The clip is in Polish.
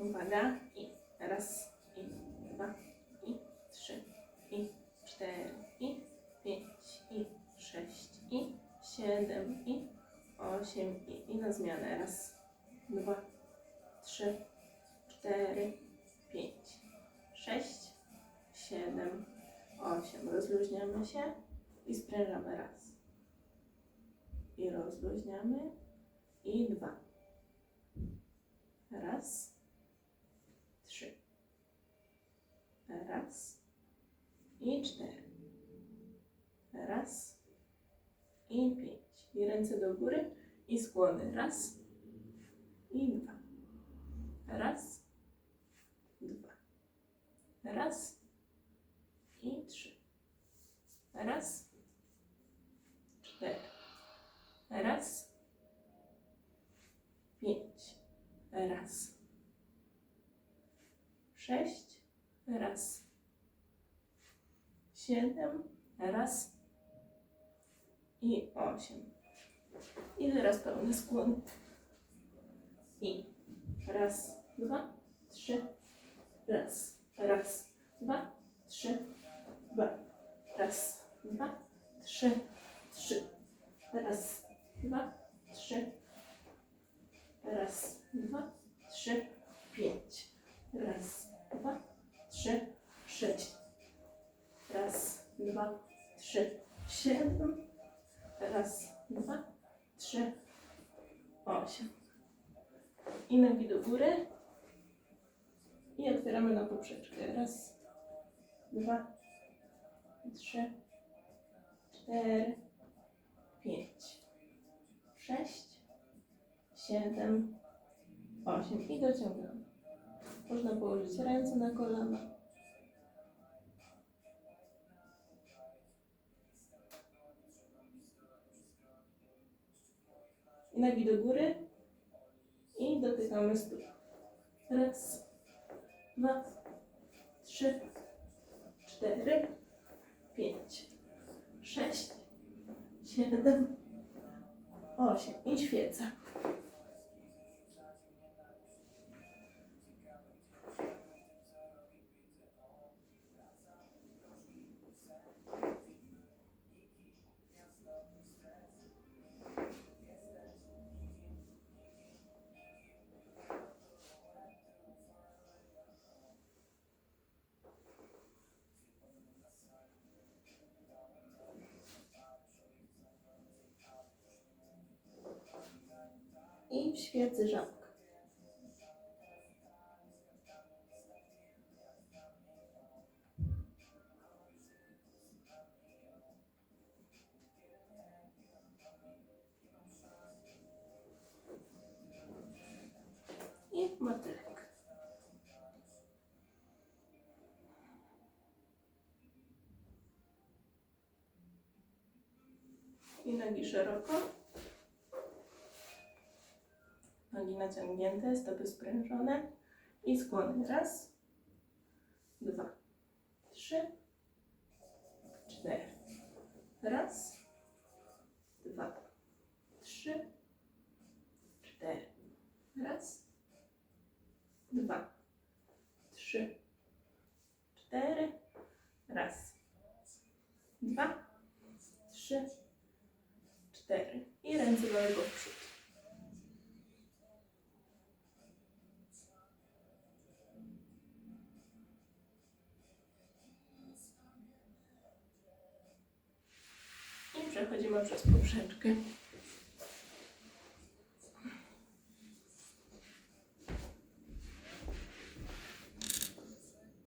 Uwaga. I raz, i dwa, i trzy, i cztery, i pięć, i sześć, i siedem, i osiem, i, i na zmianę. Raz, dwa, trzy, cztery, pięć, sześć, siedem, osiem. Rozluźniamy się i sprężamy raz. I rozluźniamy. I dwa. Raz. Trzy. Raz. I cztery. Raz. I pięć. I ręce do góry. I skłony. Raz. I dwa. Raz. Dwa. Raz. I trzy. Raz. Cztery. Raz. Pięć. Raz. Sześć. Raz. Siedem. Raz. I osiem. I teraz pełny skłon. I raz, dwa, trzy. Raz, raz, dwa, trzy, dwa. Raz, dwa, trzy, trzy. Raz, dwa, trzy. Raz, dwa, trzy, pięć. Raz, dwa, trzy, sześć. Raz, dwa, trzy, siedem. Raz, dwa, trzy, osiem. I nogi do góry. I otwieramy na poprzeczkę. Raz, dwa, trzy, cztery, pięć, sześć, siedem, osiem i dociągamy. Można położyć ręce na kolana. I nogi do góry i dotykamy stóp. Raz, dwa, trzy, cztery, pięć, sześć, siedem, osiem i świeca. I świecy żabka. I motylek. I nogi szeroko. Nogi naciągnięte, stopy sprężone i skłony. Raz, dwa, trzy, cztery. Raz, dwa, trzy, cztery. Raz, dwa, trzy, cztery. Raz, dwa, trzy, cztery. I ręce w przód. I przechodzimy przez poprzeczkę.